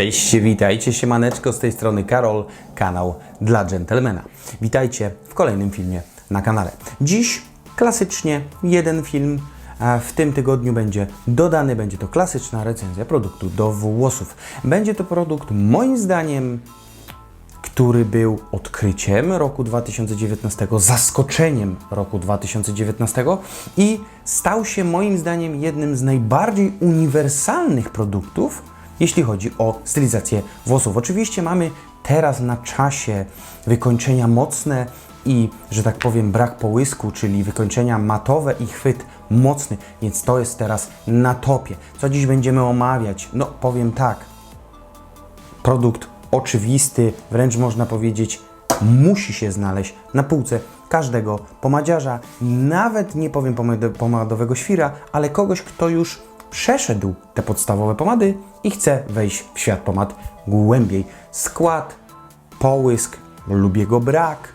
Cześć, witajcie, siemaneczko, z tej strony Karol, kanał dla dżentelmena. Witajcie w kolejnym filmie na kanale. Dziś klasycznie jeden film, w tym tygodniu będzie dodany, będzie to klasyczna recenzja produktu do włosów. Będzie to produkt moim zdaniem który był odkryciem roku 2019, zaskoczeniem roku 2019 i stał się moim zdaniem jednym z najbardziej uniwersalnych produktów, jeśli chodzi o stylizację włosów. Oczywiście mamy teraz na czasie wykończenia mocne i, że tak powiem, brak połysku, czyli wykończenia matowe i chwyt mocny, więc to jest teraz na topie. Co dziś będziemy omawiać? No, powiem tak, produkt oczywisty, wręcz można powiedzieć, musi się znaleźć na półce każdego pomadziarza, nawet nie powiem pomadowego świra, ale kogoś, kto już przeszedł te podstawowe pomady i chce wejść w świat pomad głębiej. Skład, połysk lub jego brak,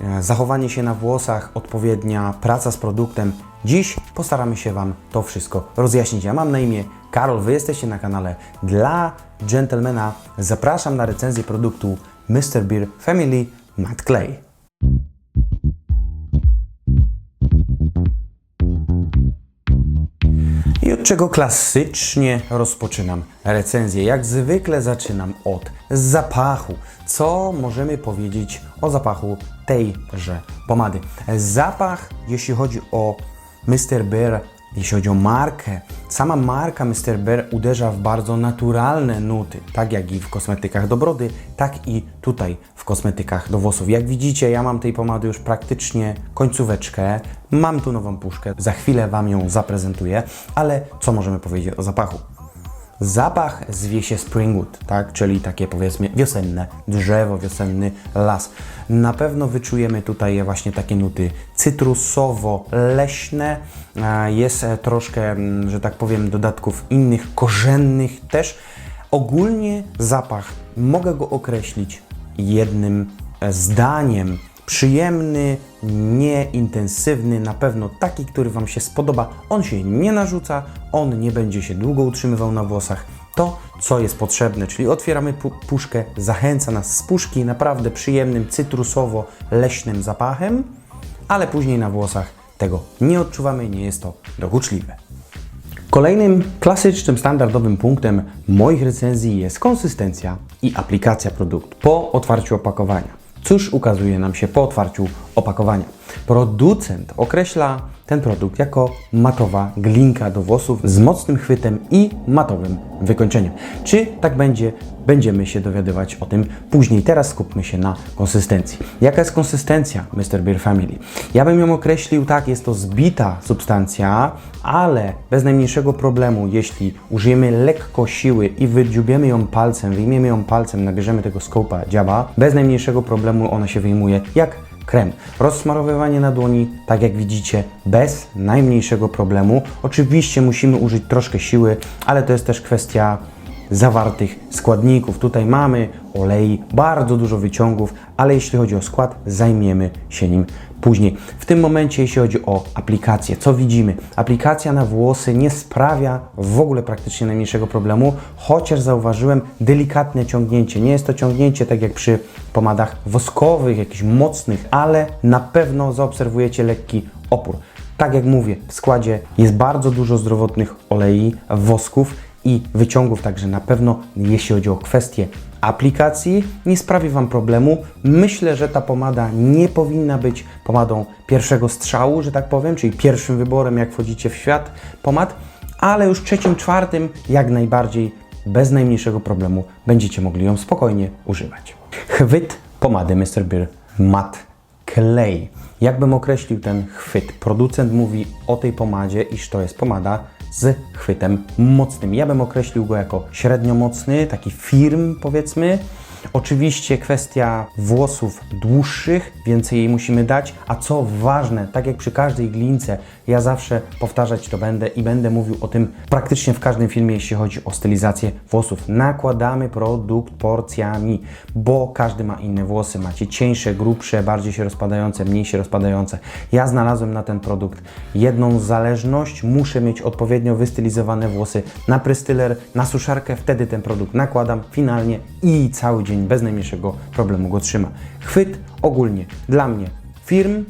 e, zachowanie się na włosach, odpowiednia praca z produktem. Dziś postaramy się Wam to wszystko rozjaśnić. Ja mam na imię Karol, Wy jesteście na kanale dla Gentlemana. Zapraszam na recenzję produktu Mr. Beer Family Matte Clay. Od czego klasycznie rozpoczynam recenzję? Jak zwykle zaczynam od zapachu. Co możemy powiedzieć o zapachu tejże pomady? Zapach, jeśli chodzi o Mr. Bear, jeśli chodzi o markę, sama marka Mr. Bear uderza w bardzo naturalne nuty, tak jak i w kosmetykach do brody, tak i tutaj w kosmetykach do włosów. Jak widzicie, ja mam tej pomady już praktycznie końcóweczkę, mam tu nową puszkę, za chwilę Wam ją zaprezentuję, ale co możemy powiedzieć o zapachu? Zapach zwie się Springwood, tak? czyli takie powiedzmy wiosenne drzewo, wiosenny las. Na pewno wyczujemy tutaj właśnie takie nuty cytrusowo-leśne. Jest e, troszkę, że tak powiem, dodatków innych, korzennych też. Ogólnie zapach mogę go określić jednym e, zdaniem. Przyjemny, nieintensywny, na pewno taki, który Wam się spodoba. On się nie narzuca, on nie będzie się długo utrzymywał na włosach. To, co jest potrzebne, czyli otwieramy pu- puszkę, zachęca nas z puszki naprawdę przyjemnym, cytrusowo-leśnym zapachem, ale później na włosach tego nie odczuwamy, nie jest to dokuczliwe. Kolejnym klasycznym, standardowym punktem moich recenzji jest konsystencja i aplikacja produktu po otwarciu opakowania. Cóż ukazuje nam się po otwarciu opakowania? Producent określa ten produkt jako matowa glinka do włosów z mocnym chwytem i matowym wykończeniem. Czy tak będzie? Będziemy się dowiadywać o tym później. Teraz skupmy się na konsystencji. Jaka jest konsystencja Mr. Beer Family? Ja bym ją określił tak, jest to zbita substancja, ale bez najmniejszego problemu, jeśli użyjemy lekko siły i wydziubiemy ją palcem, wyjmiemy ją palcem, nabierzemy tego skopa dziaba, bez najmniejszego problemu ona się wyjmuje jak krem. Rozsmarowywanie na dłoni, tak jak widzicie, bez najmniejszego problemu. Oczywiście musimy użyć troszkę siły, ale to jest też kwestia zawartych składników. Tutaj mamy olei, bardzo dużo wyciągów, ale jeśli chodzi o skład, zajmiemy się nim później. W tym momencie, jeśli chodzi o aplikację, co widzimy? Aplikacja na włosy nie sprawia w ogóle praktycznie najmniejszego problemu, chociaż zauważyłem delikatne ciągnięcie. Nie jest to ciągnięcie tak jak przy pomadach woskowych, jakichś mocnych, ale na pewno zaobserwujecie lekki opór. Tak jak mówię, w składzie jest bardzo dużo zdrowotnych olei, wosków i wyciągów, także na pewno jeśli chodzi o kwestię aplikacji, nie sprawi Wam problemu. Myślę, że ta pomada nie powinna być pomadą pierwszego strzału, że tak powiem, czyli pierwszym wyborem, jak wchodzicie w świat pomad, ale już trzecim, czwartym, jak najbardziej, bez najmniejszego problemu będziecie mogli ją spokojnie używać. Chwyt pomady Mr. Beer Matte Clay. Jakbym określił ten chwyt? Producent mówi o tej pomadzie, iż to jest pomada z chwytem mocnym. Ja bym określił go jako średnio mocny, taki firm powiedzmy, Oczywiście kwestia włosów dłuższych, więcej jej musimy dać, a co ważne, tak jak przy każdej glince, ja zawsze powtarzać to będę i będę mówił o tym praktycznie w każdym filmie, jeśli chodzi o stylizację włosów. Nakładamy produkt porcjami, bo każdy ma inne włosy. Macie cieńsze, grubsze, bardziej się rozpadające, mniej się rozpadające. Ja znalazłem na ten produkt jedną zależność. Muszę mieć odpowiednio wystylizowane włosy na prystyler, na suszarkę. Wtedy ten produkt nakładam finalnie i cały dzień bez najmniejszego problemu go trzyma. Chwyt ogólnie dla mnie firm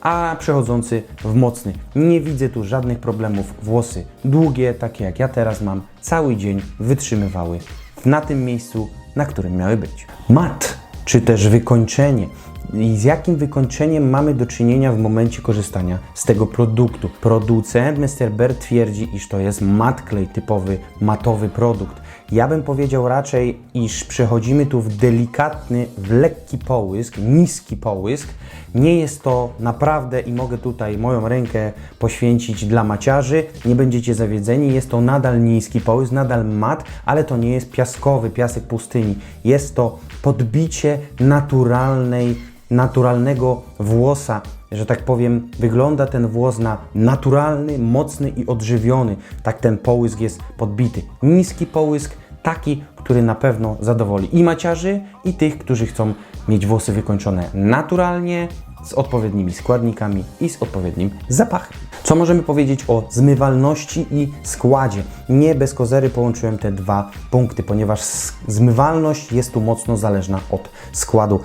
a przechodzący w mocny. Nie widzę tu żadnych problemów. Włosy długie, takie jak ja teraz mam, cały dzień wytrzymywały na tym miejscu, na którym miały być. Mat, czy też wykończenie. I z jakim wykończeniem mamy do czynienia w momencie korzystania z tego produktu? Producent Mr. Bear twierdzi, iż to jest mat klej, typowy matowy produkt. Ja bym powiedział raczej, iż przechodzimy tu w delikatny, w lekki połysk, niski połysk. Nie jest to naprawdę i mogę tutaj moją rękę poświęcić dla maciarzy. Nie będziecie zawiedzeni. Jest to nadal niski połysk, nadal mat, ale to nie jest piaskowy, piasek pustyni. Jest to podbicie naturalnej, naturalnego włosa że tak powiem, wygląda ten włos na naturalny, mocny i odżywiony. Tak ten połysk jest podbity. Niski połysk, taki, który na pewno zadowoli i maciarzy, i tych, którzy chcą mieć włosy wykończone naturalnie, z odpowiednimi składnikami i z odpowiednim zapachem. Co możemy powiedzieć o zmywalności i składzie? Nie bez kozery połączyłem te dwa punkty, ponieważ zmywalność jest tu mocno zależna od składu.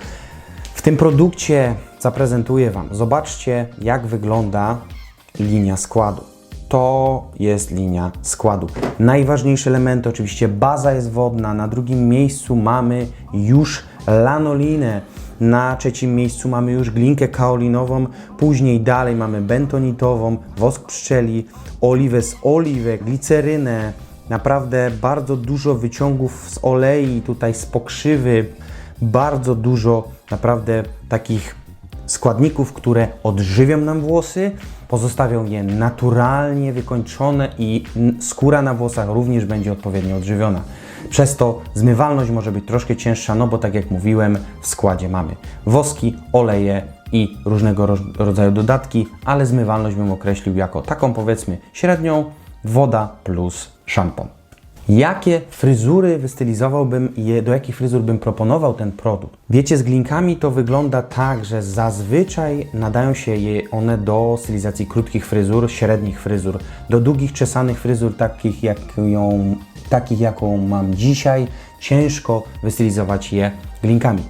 W tym produkcie zaprezentuję Wam. Zobaczcie, jak wygląda linia składu. To jest linia składu. Najważniejsze elementy, oczywiście baza jest wodna, na drugim miejscu mamy już lanolinę, na trzecim miejscu mamy już glinkę kaolinową, później dalej mamy bentonitową, wosk pszczeli, oliwę z oliwek, glicerynę, naprawdę bardzo dużo wyciągów z olei, tutaj z pokrzywy, bardzo dużo naprawdę takich składników, które odżywią nam włosy, pozostawią je naturalnie wykończone i skóra na włosach również będzie odpowiednio odżywiona. Przez to zmywalność może być troszkę cięższa, no bo tak jak mówiłem, w składzie mamy woski, oleje i różnego rodzaju dodatki, ale zmywalność bym określił jako taką powiedzmy średnią woda plus szampon. Jakie fryzury wystylizowałbym je- do jakich fryzur bym proponował ten produkt? Wiecie, z glinkami to wygląda tak, że zazwyczaj nadają się je one do stylizacji krótkich fryzur, średnich fryzur, do długich czesanych fryzur, takich, jak ją, takich jaką mam dzisiaj. Ciężko wystylizować je glinkami.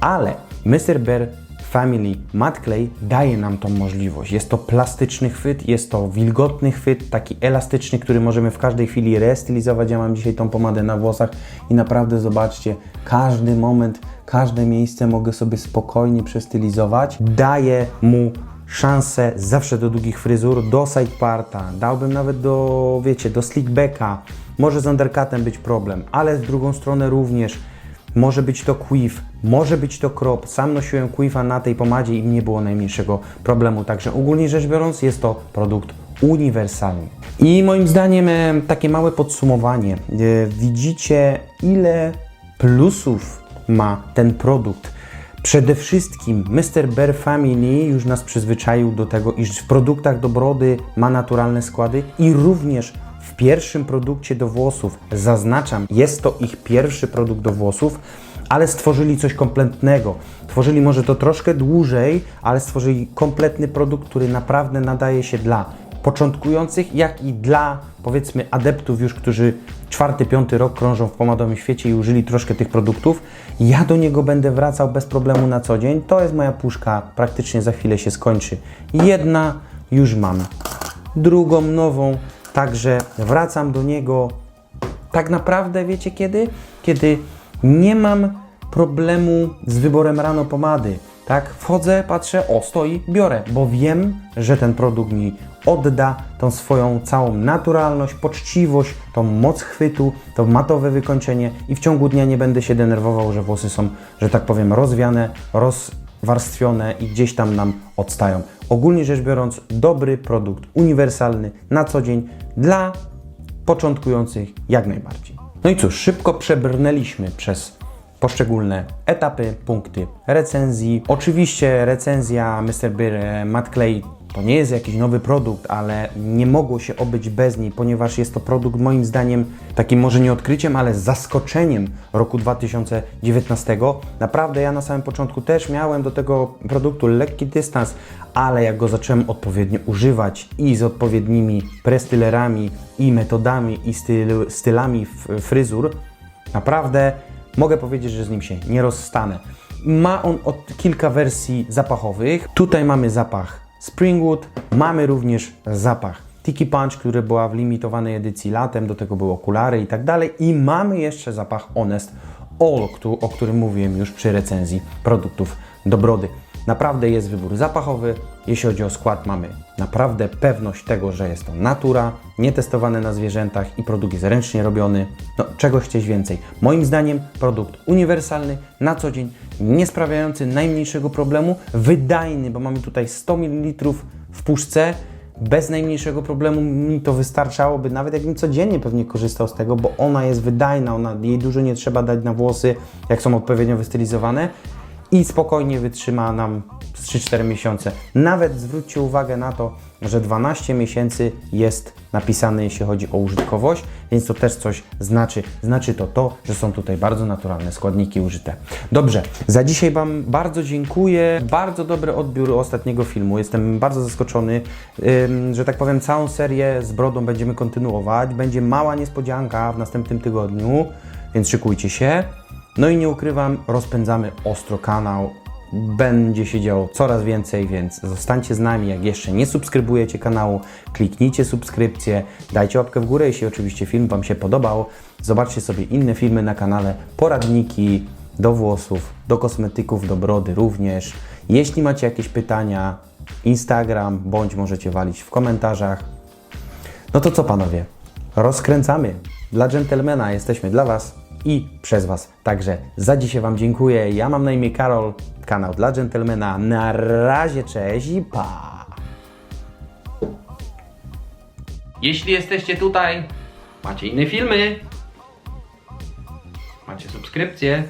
Ale Mr. Bear Family Matte Clay daje nam tą możliwość. Jest to plastyczny chwyt, jest to wilgotny chwyt, taki elastyczny, który możemy w każdej chwili restylizować. Ja mam dzisiaj tą pomadę na włosach i naprawdę zobaczcie, każdy moment, każde miejsce mogę sobie spokojnie przestylizować. Daje mu szansę zawsze do długich fryzur, do sideparta, dałbym nawet do, wiecie, do slickbacka. Może z undercutem być problem, ale z drugą stronę również może być to quiff, może być to crop. Sam nosiłem quiffa na tej pomadzie i nie było najmniejszego problemu. Także ogólnie rzecz biorąc, jest to produkt uniwersalny. I moim zdaniem e, takie małe podsumowanie. E, Widzicie, ile plusów ma ten produkt. Przede wszystkim Mr. Bear Family już nas przyzwyczaił do tego, iż w produktach do brody ma naturalne składy i również w pierwszym produkcie do włosów, zaznaczam, jest to ich pierwszy produkt do włosów, ale stworzyli coś kompletnego. Tworzyli może to troszkę dłużej, ale stworzyli kompletny produkt, który naprawdę nadaje się dla początkujących, jak i dla powiedzmy adeptów już, którzy czwarty, piąty rok krążą w pomadowym świecie i użyli troszkę tych produktów. Ja do niego będę wracał bez problemu na co dzień. To jest moja puszka, praktycznie za chwilę się skończy. Jedna już mam, drugą nową, także wracam do niego tak naprawdę wiecie kiedy? Kiedy nie mam problemu z wyborem rano pomady. Tak, wchodzę, patrzę, o, stoi, biorę, bo wiem, że ten produkt mi odda tą swoją całą naturalność, poczciwość, tą moc chwytu, to matowe wykończenie i w ciągu dnia nie będę się denerwował, że włosy są, że tak powiem, rozwiane, rozwarstwione i gdzieś tam nam odstają. Ogólnie rzecz biorąc, dobry produkt, uniwersalny, na co dzień dla początkujących jak najbardziej. No i cóż, szybko przebrnęliśmy przez poszczególne etapy, punkty recenzji. Oczywiście recenzja Mr. Beer e, Matt Clay to nie jest jakiś nowy produkt, ale nie mogło się obyć bez niej, ponieważ jest to produkt moim zdaniem takim może nie odkryciem, ale zaskoczeniem roku 2019. Naprawdę ja na samym początku też miałem do tego produktu lekki dystans, ale jak go zacząłem odpowiednio używać i z odpowiednimi prestylerami i metodami i styl, stylami fryzur, naprawdę mogę powiedzieć, że z nim się nie rozstanę. Ma on od kilka wersji zapachowych. Tutaj mamy zapach Springwood, mamy również zapach Tiki Punch, który była w limitowanej edycji latem, do tego były okulary i tak dalej. I mamy jeszcze zapach Honest All, o którym mówiłem już przy recenzji produktów do brody. Naprawdę jest wybór zapachowy. Jeśli chodzi o skład, mamy naprawdę pewność tego, że jest to natura, nietestowane na zwierzętach i produkt jest ręcznie robiony. No, czego chcieć więcej? Moim zdaniem produkt uniwersalny, na co dzień, nie sprawiający najmniejszego problemu, wydajny, bo mamy tutaj 100 ml w puszce. Bez najmniejszego problemu mi to wystarczałoby, nawet jakbym codziennie pewnie korzystał z tego, bo ona jest wydajna, ona, jej dużo nie trzeba dać na włosy, jak są odpowiednio wystylizowane i spokojnie wytrzyma nam z 3-4 miesiące. Nawet zwróćcie uwagę na to, że 12 miesięcy jest napisane, jeśli chodzi o użytkowość, więc to też coś znaczy. Znaczy to to, że są tutaj bardzo naturalne składniki użyte. Dobrze, za dzisiaj Wam bardzo dziękuję. Bardzo dobry odbiór ostatniego filmu. Jestem bardzo zaskoczony, że tak powiem, całą serię z brodą będziemy kontynuować. Będzie mała niespodzianka w następnym tygodniu, więc szykujcie się. No i nie ukrywam, rozpędzamy ostro kanał. Będzie się działo coraz więcej, więc zostańcie z nami. Jak jeszcze nie subskrybujecie kanału, kliknijcie subskrypcję, dajcie łapkę w górę, jeśli oczywiście film Wam się podobał. Zobaczcie sobie inne filmy na kanale, poradniki do włosów, do kosmetyków, do brody również. Jeśli macie jakieś pytania, Instagram, bądź możecie walić w komentarzach. No to co panowie? Rozkręcamy. Dla dżentelmena jesteśmy dla Was i przez Was. Także za dzisiaj Wam dziękuję. Ja mam na imię Karol, kanał dla dżentelmena. Na razie, cześć i pa! Jeśli jesteście tutaj, macie inne filmy, macie subskrypcję,